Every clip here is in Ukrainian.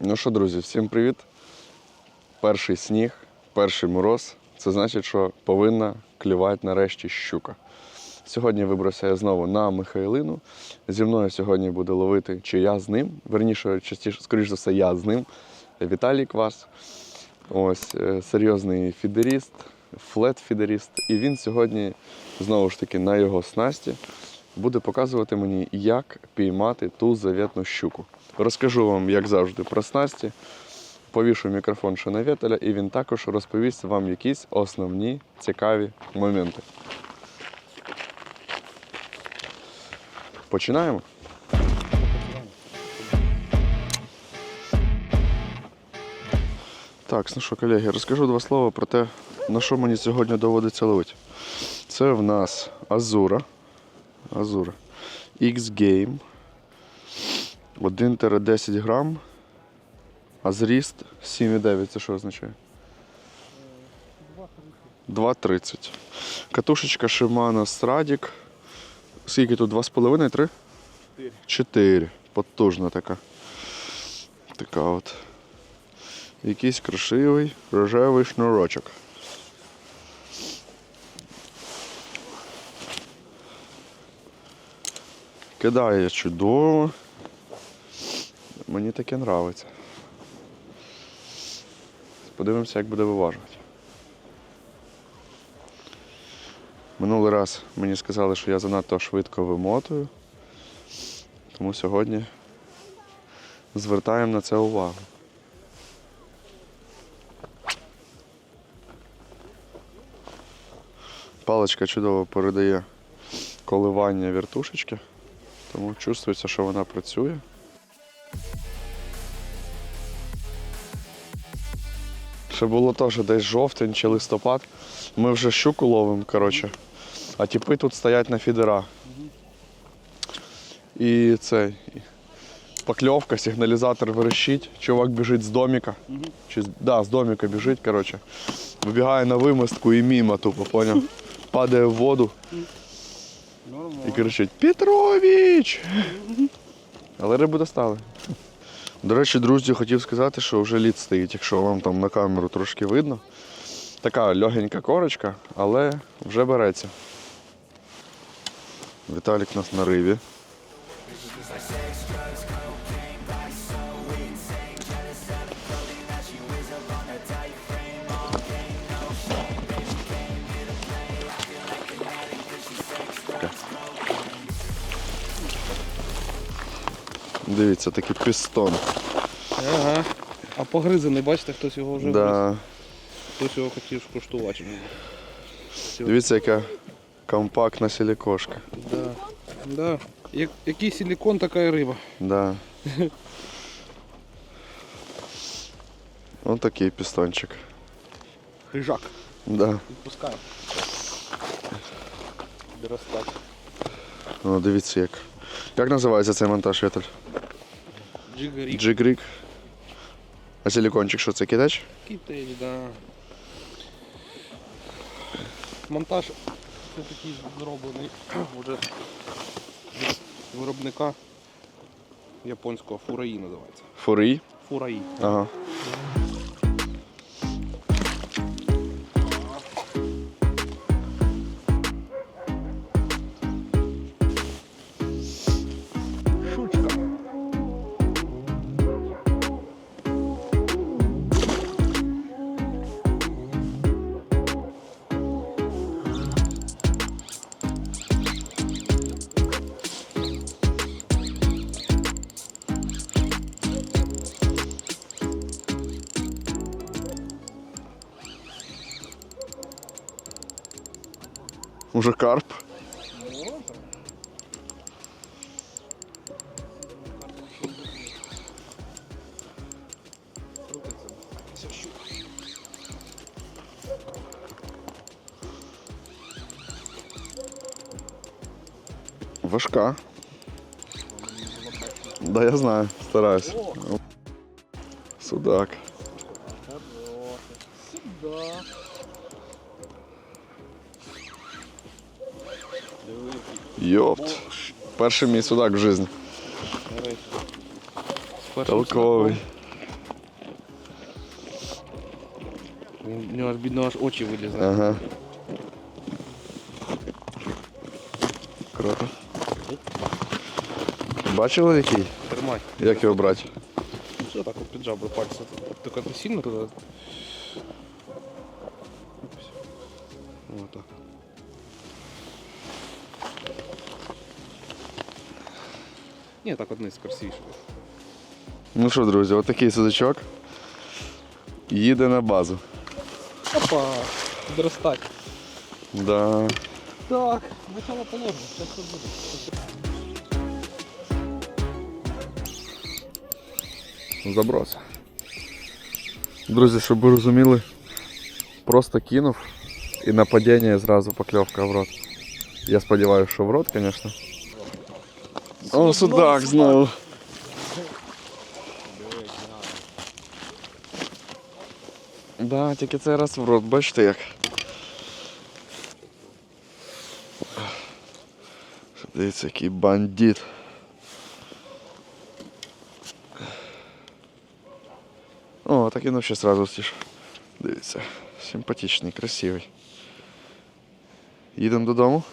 Ну що, друзі, всім привіт. Перший сніг, перший мороз. Це значить, що повинна клювати нарешті щука. Сьогодні вибрався я знову на Михайлину. Зі мною сьогодні буде ловити чи я з ним. Верніше, частіше, скоріш за все, я з ним. Віталій Квас. Ось е, серйозний фідеріст, флет-фідеріст. І він сьогодні знову ж таки на його снасті буде показувати мені, як піймати ту заветну щуку. Розкажу вам, як завжди, про снасті. Повішу мікрофон ще і він також розповість вам якісь основні цікаві моменти. Починаємо. Так, ну що, колеги, розкажу два слова про те, на що мені сьогодні доводиться ловити. Це в нас Азура. Азура. X-Game. 1-10 грам. А зріст 7,9. Це що означає? 2,30. Катушечка Shimano Stradic. Скільки тут? 2,5, 3? 4. 4. Потужна така. Така от. Якийсь красивий рожевий шнурочок. Кидає чудово. Мені таке нравиться. Подивимося, як буде виважувати. Минулий раз мені сказали, що я занадто швидко вимотую, тому сьогодні звертаємо на це увагу. Паличка чудово передає коливання вертушечки, тому чувствується, що вона працює. Ще було теж десь жовтень чи листопад. Ми вже щуку ловимо, коротше. А тіпи тут стоять на фідера. І цей. Покльовка, сигналізатор верещить, чувак біжить з доміка. Чи, да, з доміка біжить, коротше. Вибігає на вимостку і мімо тупо, поняв? Падає в воду і кричить Петрович! Але рибу достали. До речі, друзі, хотів сказати, що вже лід стоїть, якщо вам там на камеру трошки видно. Така легенька корочка, але вже береться. Віталік у нас на рибі. Дивіться, такий пістон. Ага. А погризаний, бачите, хтось його вже. Да. Хтось його хотів скуштувати. Дивіться, яка компактна сілікошка. Да. Да. Як, який силікон, така і риба. Да. Ось такий пістончик. Хижак. Да. Відпускаю. Доростати. О, дивіться як. Як називається цей монтаж, Віталь? Джигарік. Джигрик. А силикончик що це кидач? Кітель, да. Монтаж це такий зроблений вже від виробника японського фураї називається. Фураї? Фураї. Ага. Уже карп. Важка. Да, я знаю, стараюсь. Йопт. Перший мій судак в житті. Толковий. У нього бідно аж очі вилізли. Ага. Круто. Бачили який? Тримай. Як його брати? Все так от піджабри пальця. Тільки ти сильно туди Ні, так одне красивіше. Ну що, друзі, отакий судачок. Їде на базу. Опа, підростать. Да. Так, начало положено, сейчас все буде. Заброс. Друзі, щоб ви розуміли, просто кинув і на падіння зразу покльовка в рот. Я сподіваюся, що в рот, звісно. О, судак знову. Да, тільки цей раз в рот, бачите як. Дивіться, який бандит. О, так він вообще сразу стіж. Дивіться, симпатичний, красивий. Їдемо додому.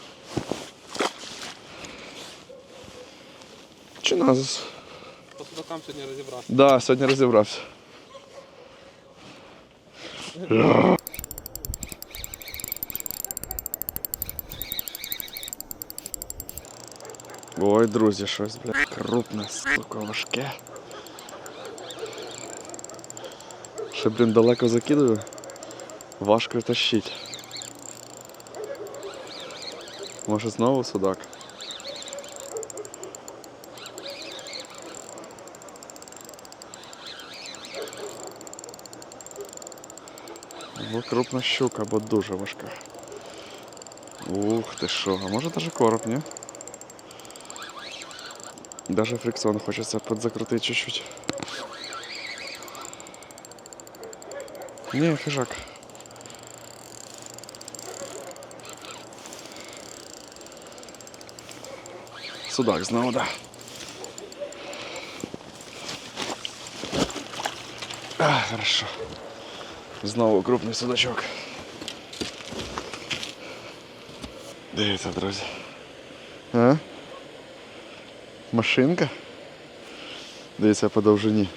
Назис? По судакам сьогодні розібрався. Да, сьогодні розібрався. Ой, друзі, щось, блядь, крупне, сука, важке. Ще, блін, далеко закидаю. Важко тащить. Може знову судак? Бо крупна щука, бо дуже важка. Ух ти що, а може даже короб, ні? Даже фрикціон хочеться подзакрутити чуть-чуть. Ні, хижак. Судак знову, да. А, хорошо. Знову крупний судачок. Дивіться, друзі. А? Машинка? Дивіться по довжині.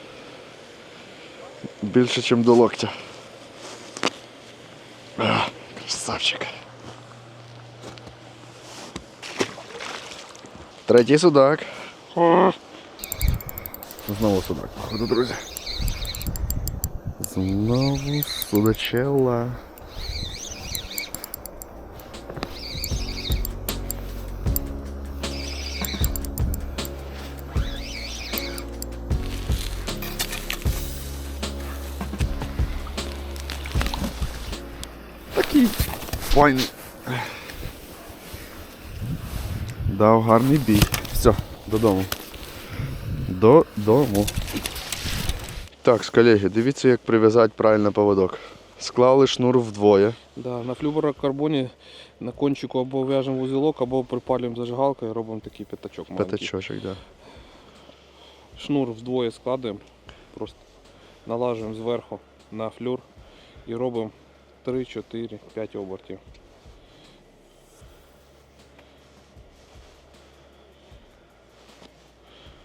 Більше, ніж до локтя. А, красавчик. Третій судак. О! Знову судак, походу, друзі. Знову судачела. Такий файний. Дав гарний бій. Все, додому. Додому. Так, колеги, дивіться, як прив'язати правильно поводок. Склали шнур вдвоє. Да, на флюорокарбоні на кончику або в'яжемо вузелок, або припалюємо зажигалкою і робимо такий п'ятачок. П'ятачочок, да. Шнур вдвоє складуємо, просто налажуємо зверху на флюр і робимо 3, 4, 5 обертів.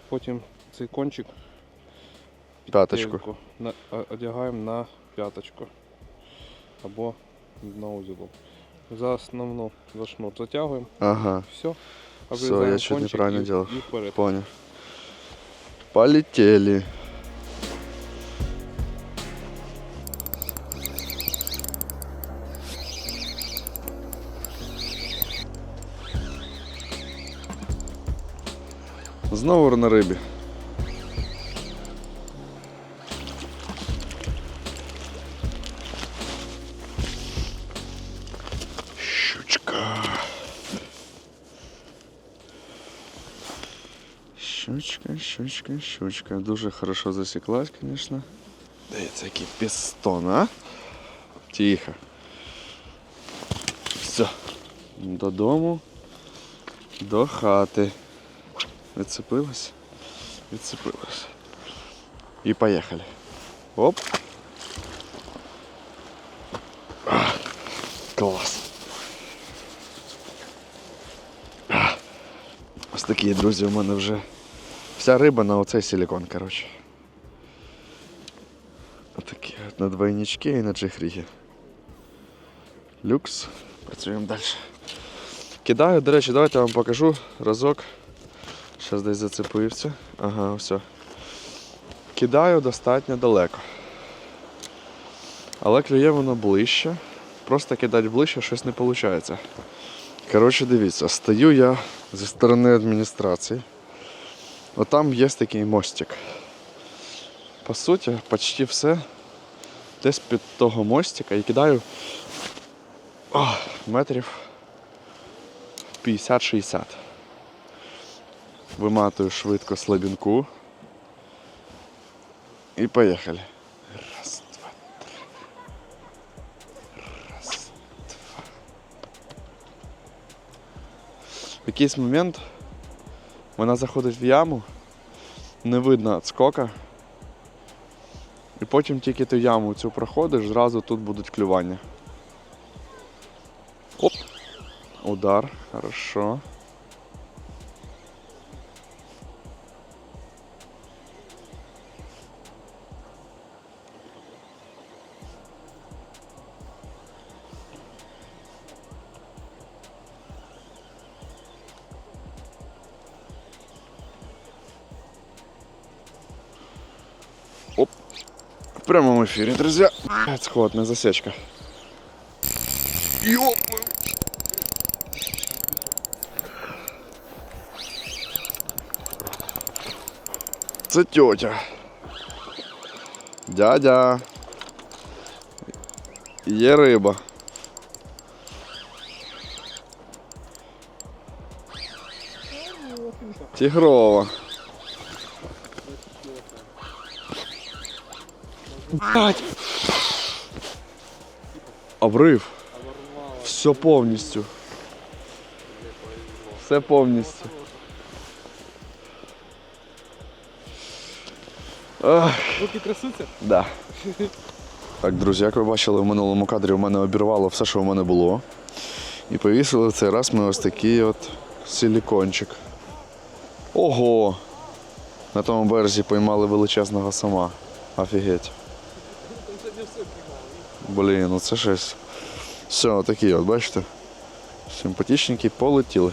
Потім цей кончик П'яточку. тельку на, а- одягаємо на п'яточку або на узілок. За основну за шнур затягуємо, Ага, все. Всё, я чуть неправильно і, делал. і вперед. понял. Полетели. Знову на рибі. Щучка, щучка, щучка. Дуже хорошо засіклась, звісно. Дивіться, який пістон, а? Тихо. Все. Додому. До хати. Відцепилась? Відцепилась. І поїхали. Оп. Клас. Ось такі, друзі, у мене вже Вся риба на оцей силікон, коротше. Отакі от на двойнички і на джихріги. Люкс. Працюємо далі. Кидаю, до речі, давайте я вам покажу разок. Зараз десь зацепився. Ага, все. Кидаю достатньо далеко. Але клює воно ближче. Просто кидати ближче щось не виходить. Коротше, дивіться, стою я зі сторони адміністрації. Отам є такий мостик. По суті, почти все десь під того мостика і кидаю о, метрів 50-60. Виматую швидко слабінку. І поїхали. Раз, два, три. Раз, два. В якийсь момент вона заходить в яму, не видно скока. І потім тільки ти яму цю проходиш, зразу тут будуть клювання. Оп. Удар. Хорошо. Прямом эфире, друзья. Сход, не засечка. Ёп! Це тьотя. Дядя. Є риба. Тигрова. Блядь. Обрив. Все повністю. Все повністю. Руки трясуться? Да. Так, друзі, як ви бачили в минулому кадрі, у мене обірвало все, що в мене було. І повісили в цей раз ми ось такий от силікончик. Ого! На тому березі поймали величезного сама. Офігеть. Блін, ну це щось. Все, такі от, бачите? Симпатичненькі полетіли.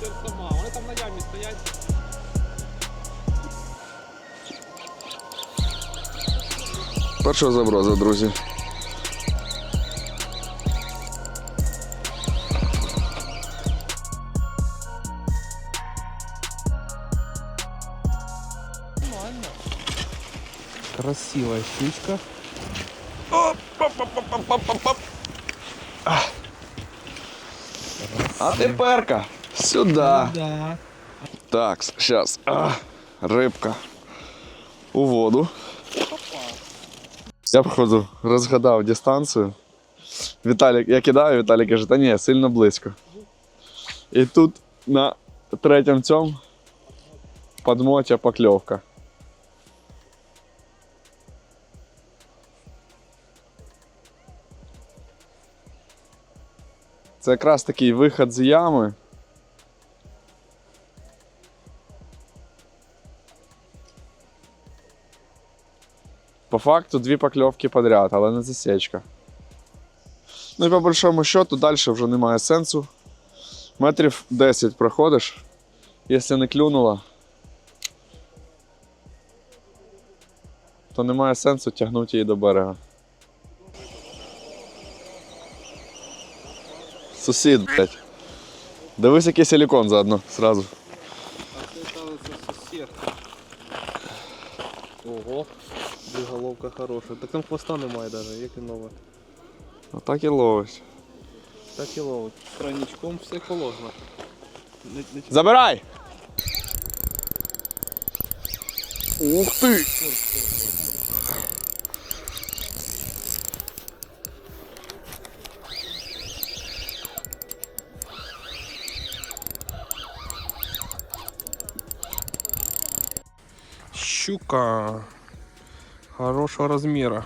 Це сама, вони там на ямі стоять. Перша заброза, друзі. Красивая щучка. А теперка сюди. Да. Так, зараз. Рибка. У воду. Я походу розгадав дистанцію. Віталік, я кидаю, Віталік каже, та ні, сильно близько. І тут на третьому цьому подмотя покльовка. Це якраз такий вихід з ями. По факту дві покльовки подряд, але не засічка. Ну і по большому счету далі вже немає сенсу. Метрів 10 проходиш, якщо не клюнула, то немає сенсу тягнути її до берега. Сусід, блядь. Дивись, який силікон заодно сразу. А. Ого, головка хороша. Так там хвоста немає навіть, як і нове. Отак і ловить. Так і ловить. Тройничком все положено. Забирай! Ух ти! Коробка хорошего размера.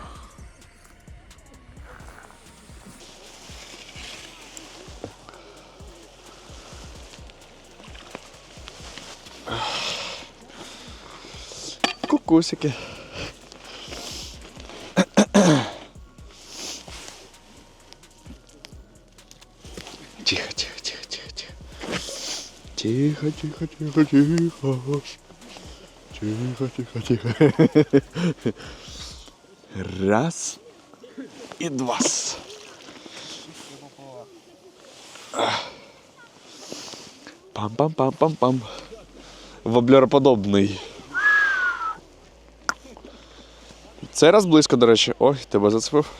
Кукусики. Тихо, тихо, тихо, тихо, тихо. Тихо, тихо, тихо, тихо. Тихо, тихо, тихо. Раз. І два. Пам-пам-пам-пам-пам. Воблероподобний. Цей раз близько, до речі. Ой, тебе зацепив.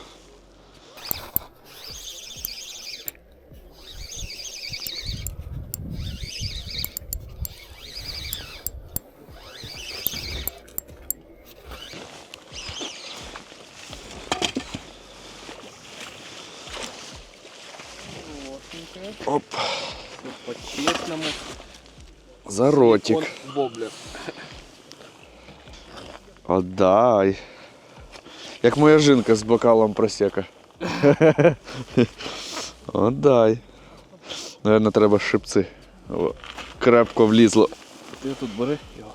За ротик. Отдай. Як моя жінка з бокалом просека. Отдай. Наверно, треба шипці. О, крепко влізло. Ти тут бери його.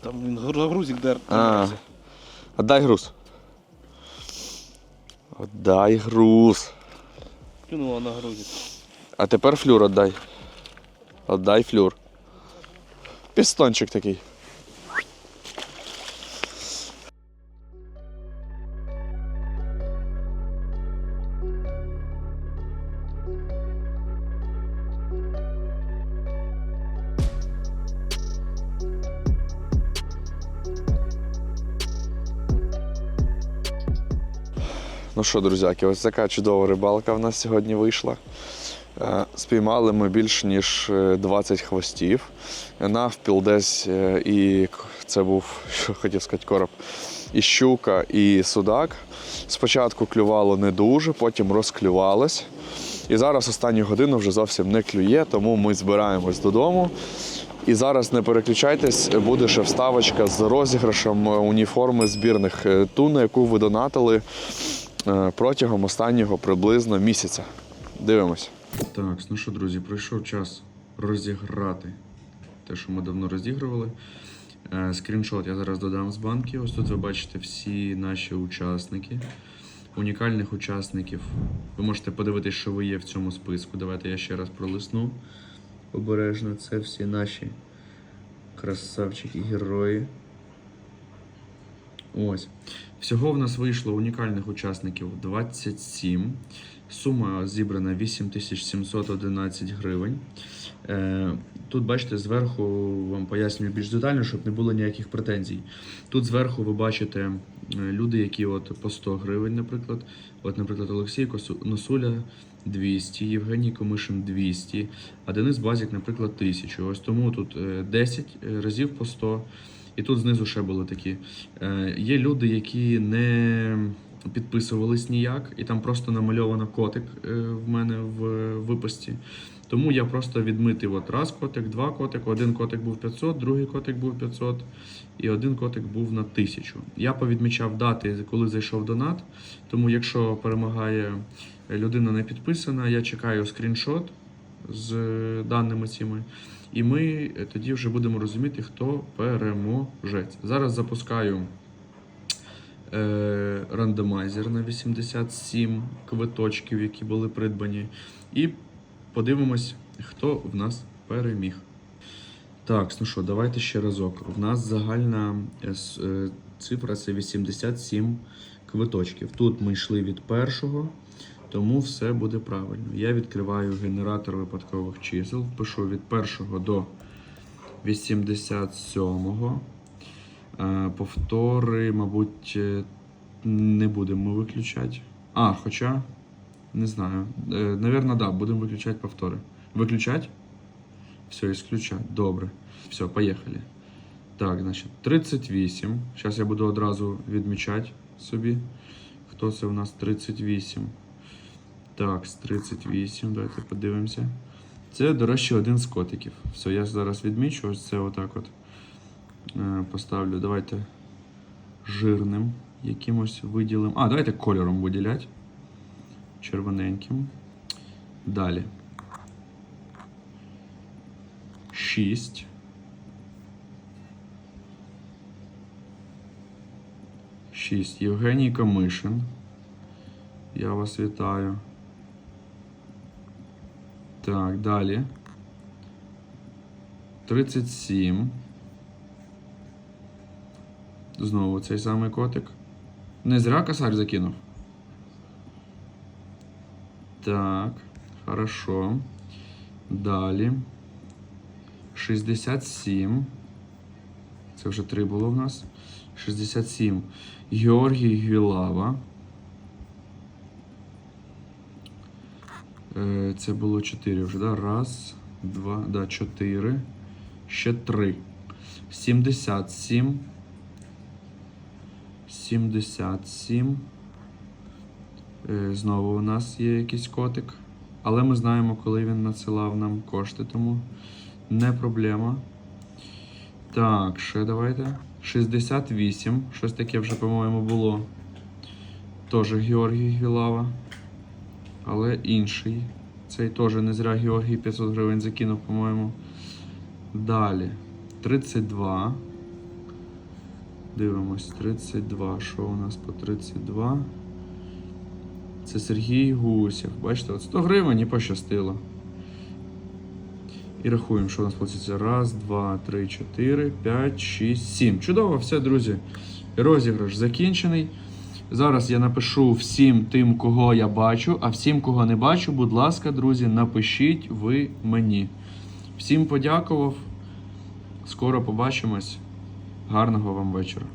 Там він гру- грузик дер. А, отдай груз. Отдай груз. Кинула на грузик. А тепер флюр отдай. Отдай флюр. Пістончик такий. Ну що, друзяки, ось така чудова рибалка в нас сьогодні вийшла. Е, Спіймали ми більш ніж е, 20 хвостів. Навпіл десь е, і це був, що хотів сказати, короб, і щука, і судак. Спочатку клювало не дуже, потім розклювалось. І зараз останню годину вже зовсім не клює, тому ми збираємось додому. І зараз не переключайтесь, буде ще вставочка з розіграшем е, уніформи збірних е, ту, на яку ви донатили е, протягом останнього приблизно місяця. Дивимось. Так, ну що, друзі, прийшов час розіграти те, що ми давно розігрували. Е, Скріншот я зараз додам з банки. Ось тут ви бачите всі наші учасники. Унікальних учасників. Ви можете подивитися, що ви є в цьому списку. Давайте я ще раз пролисну. Обережно, це всі наші красавчики, герої. Ось. Всього в нас вийшло унікальних учасників 27. Сума зібрана 8711 гривень. Е, Тут, бачите, зверху вам пояснюю більш детально, щоб не було ніяких претензій. Тут зверху ви бачите е, люди, які от по 100 гривень, наприклад. От, наприклад, Олексій Носуля 200, Євгеній Комишин 200, а Денис Базік, наприклад, 1000. Ось тому тут е, 10 разів по 100. І тут знизу ще були такі. Е, Є люди, які не підписувались ніяк, і там просто намальовано котик е, в мене в випусті. Тому я просто відмитив от раз котик, два котик, один котик був 500, другий котик був 500, і один котик був на 1000. Я повідмічав дати, коли зайшов донат. Тому якщо перемагає людина не підписана, я чекаю скріншот з даними цими. І ми е, тоді вже будемо розуміти, хто переможець. Зараз запускаю е, рандомайзер на 87 квиточків, які були придбані. І подивимось, хто в нас переміг. Так, ну що, давайте ще разок. У нас загальна е, е, цифра це 87 квиточків. Тут ми йшли від першого, тому все буде правильно. Я відкриваю генератор випадкових чисел, пишу від першого до 87-го. Е, Повтори, мабуть, е, не будемо виключати. А, хоча, не знаю. Е, Навірно, да, будемо виключати повтори. Виключати? Все, исключать. Добре. Все, поїхали. Так, значить, 38. Зараз я буду одразу відмічати собі. Хто це у нас 38? Так, з 38. Давайте подивимося. Це, до речі, один з котиків. Все, я зараз відмічу. Ось це отак от поставлю. Давайте жирним якимось виділимо. А, давайте кольором виділяти. Червоненьким. Далі. 6. Шість. Євгеній Камишин. Я вас вітаю. Так, далі. 37. Знову цей самий котик. Не зря косарь закинув. Так, хорошо. Далі. 67. Це вже три було в нас. 67. Георгій Гвілава. Е, Це було 4 вже, да? Раз, два, да, 4. Ще 3. 77. 77. Е, Знову у нас є якийсь котик. Але ми знаємо, коли він надсилав нам кошти, тому не проблема. Так, ще давайте. 68. Щось таке вже, по-моєму, було. Теж Георгій Гвілава. Але інший. Цей теж не зря Георгій 500 гривень закинув, по-моєму. Далі. 32. Дивимось, 32. Що у нас по 32? Це Сергій Гусєв. Бачите, от 100 гривень і пощастило. І рахуємо, що у нас вийде. Раз, два, три, чотири, п'ять, шість, сім. Чудово, все, друзі. Розіграш закінчений. Зараз я напишу всім тим, кого я бачу, а всім, кого не бачу, будь ласка, друзі, напишіть ви мені. Всім подякував. Скоро побачимось. Гарного вам вечора.